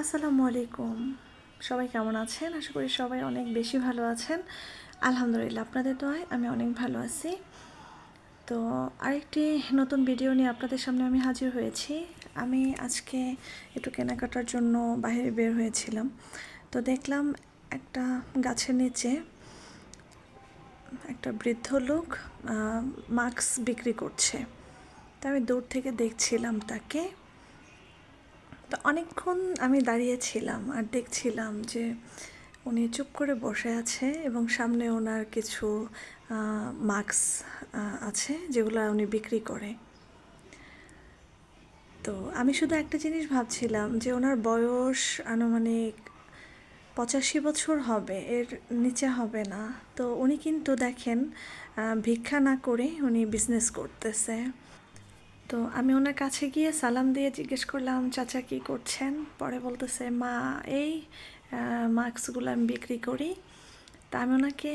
আসসালামু আলাইকুম। সবাই কেমন আছেন? আশা করি সবাই অনেক বেশি ভালো আছেন। আলহামদুলিল্লাহ, আপনাদের দোয়ায় আমি অনেক ভালো আছি। তো আরেকটি নতুন ভিডিও নিয়ে আপনাদের সামনে আমি হাজির হয়েছি। আমি আজকে একটু কেনাকাটার জন্য বাইরে বের হয়েছিলাম। তো দেখলাম একটা গাছের নিচে একটা বৃদ্ধ লোক মাস্ক বিক্রি করছে। তা আমি দূর থেকে দেখছিলাম তাকে। তো অনেকক্ষণ আমি দাঁড়িয়েছিলাম আর দেখছিলাম যে উনি চুপ করে বসে আছে এবং সামনে ওনার কিছু মাস্ক আছে যেগুলো উনি বিক্রি করে। তো আমি শুধু একটা জিনিস ভাবছিলাম যে ওনার বয়স আনুমানিক পঁচাশি বছর হবে, এর নিচে হবে না। তো উনি কিন্তু দেখেন ভিক্ষা না করে উনি বিজনেস করতেছে। তো আমি ওনার কাছে গিয়ে সালাম দিয়ে জিজ্ঞেস করলাম, চাচা কি করছেন? পরে বলতেছে, মা, এই মাস্কগুলো আমি বিক্রি করি। তা আমি ওনাকে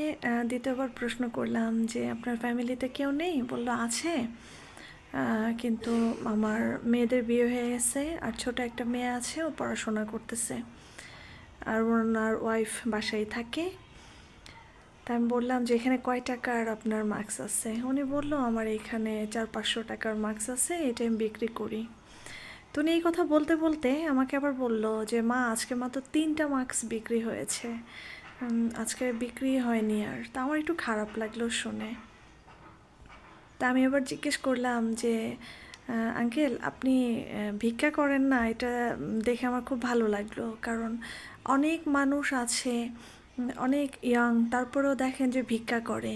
দ্বিতীয়বার প্রশ্ন করলাম যে, আপনার ফ্যামিলিতে কেউ নেই? বলল, আছে। কিন্তু আমার মেয়েদের বিয়ে হয়ে গেছে আর ছোট একটা মেয়ে আছে, ও পড়াশোনা করতেছে। আর ওনার ওয়াইফ বাসায় থাকে। তা আমি বললাম যে, এখানে কয় টাকার আপনার মাস্ক আছে? উনি বলল, আমার এখানে চার পাঁচশো টাকার মাস্ক আছে, এটা আমি বিক্রি করি। তো উনি এই কথা বলতে বলতে আমাকে আবার বলল যে, মা, আজকে মাত্র তিনটা মাস্ক বিক্রি হয়েছে। আজকে বিক্রি হয়নি আর। তা আমার একটু খারাপ লাগল শুনে। তা আমি আবার জিজ্ঞেস করলাম যে আঙ্কেল, আপনি ভিক্ষা করেন না? এটা দেখে আমার খুব ভালো লাগল। কারণ অনেক মানুষ আছে অনেক ইয়াং তারপরেও দেখেন যে ভিক্ষা করে।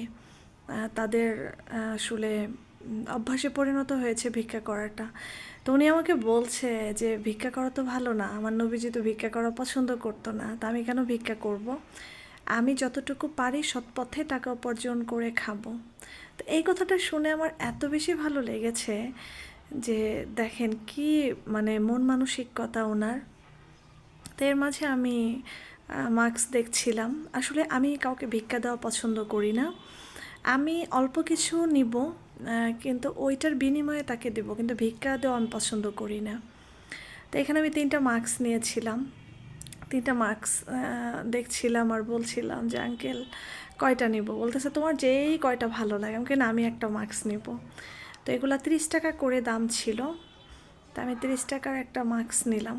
তাদের আসলে অভ্যাসে পরিণত হয়েছে ভিক্ষা করাটা। তো উনি আমাকে বলছে যে, ভিক্ষা করা তো ভালো না। আমার নবীজি তো ভিক্ষা করা পছন্দ করতো না। তা আমি কেন ভিক্ষা করব। আমি যতটুকু পারি সৎ পথে টাকা উপার্জন করে খাব। তো এই কথাটা শুনে আমার এত বেশি ভালো লেগেছে যে, দেখেন কি মানে মন মানসিকতা ওনার। তো এর মাঝে আমি মাস্ক দেখছিলাম। আসলে আমি কাউকে ভিক্ষা দেওয়া পছন্দ করি না। আমি অল্প কিছু নিব কিন্তু ওইটার বিনিময়ে তাকে দেব, কিন্তু ভিক্ষা দেওয়া আমি পছন্দ করি না। তো এখানে আমি তিনটা মাস্ক নিয়েছিলাম। তিনটা মাস্ক দেখছিলাম আর বলছিলাম যে, আঙ্কেল, কয়টা নিব? বলতেছে, তোমার যেই কয়টা ভালো লাগে। আমাকে না আমি একটা মাস্ক নিব। তো এগুলা তিরিশ টাকা করে দাম ছিল। তা আমি তিরিশ টাকার একটা মাস্ক নিলাম।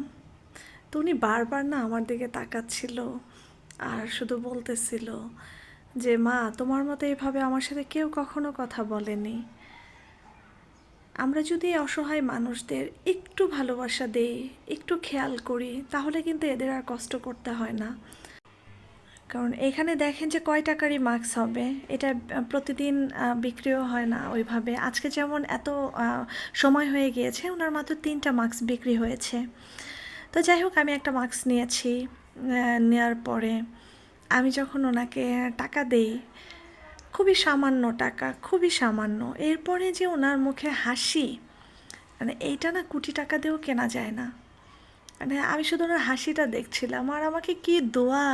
তো উনি বারবার না আমার দিকে তাকাচ্ছিল আর শুধু বলতেছিল যে, মা, তোমার মতো এভাবে আমার সাথে কেউ কখনো কথা বলেনি। আমরা যদি অসহায় মানুষদের একটু ভালোবাসা দেই, একটু খেয়াল করি, তাহলে কিন্তু এদের আর কষ্ট করতে হয় না। কারণ এখানে দেখেন যে কয় টাকারই মাস্ক হবে। এটা প্রতিদিন বিক্রিও হয় না ওইভাবে। আজকে যেমন এত সময় হয়ে গিয়েছে, ওনার মাত্র তিনটা মাস্ক বিক্রি হয়েছে। তো যাই হোক, আমি একটা মাস্ক নিয়েছি নেওয়ার পরে আমি যখন ওনাকে টাকা দেই, খুবই সামান্য টাকা, খুবই সামান্য। এরপরে যে ওনার মুখে হাসি মানে এইটা না কোটি টাকা দিয়েও কেনা যায় না। মানে আমি শুধু ওনার হাসিটা দেখছিলাম, আর আমাকে কি দোয়া,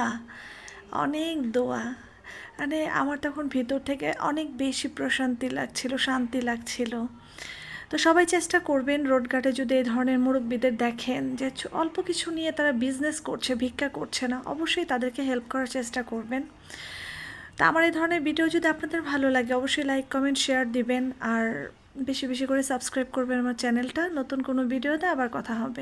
অনেক দোয়া। মানে আমার তখন ভিতর থেকে অনেক বেশি প্রশান্তি লাগছিল, শান্তি লাগছিল। তো সবাই চেষ্টা করবেন রোডঘাটে যদি এই ধরনের মুরব্বীদের দেখেন যে অল্প কিছু নিয়ে তারা বিজনেস করছে, ভিক্ষা করছে না, অবশ্যই তাদেরকে হেল্প করার চেষ্টা করবেন। তা আমার এই ধরনের ভিডিও যদি আপনাদের ভালো লাগে, অবশ্যই লাইক কমেন্ট শেয়ার দিবেন। আর বেশি বেশি করে সাবস্ক্রাইব করবেন আমার চ্যানেলটা নতুন কোনো ভিডিওতে আবার কথা হবে।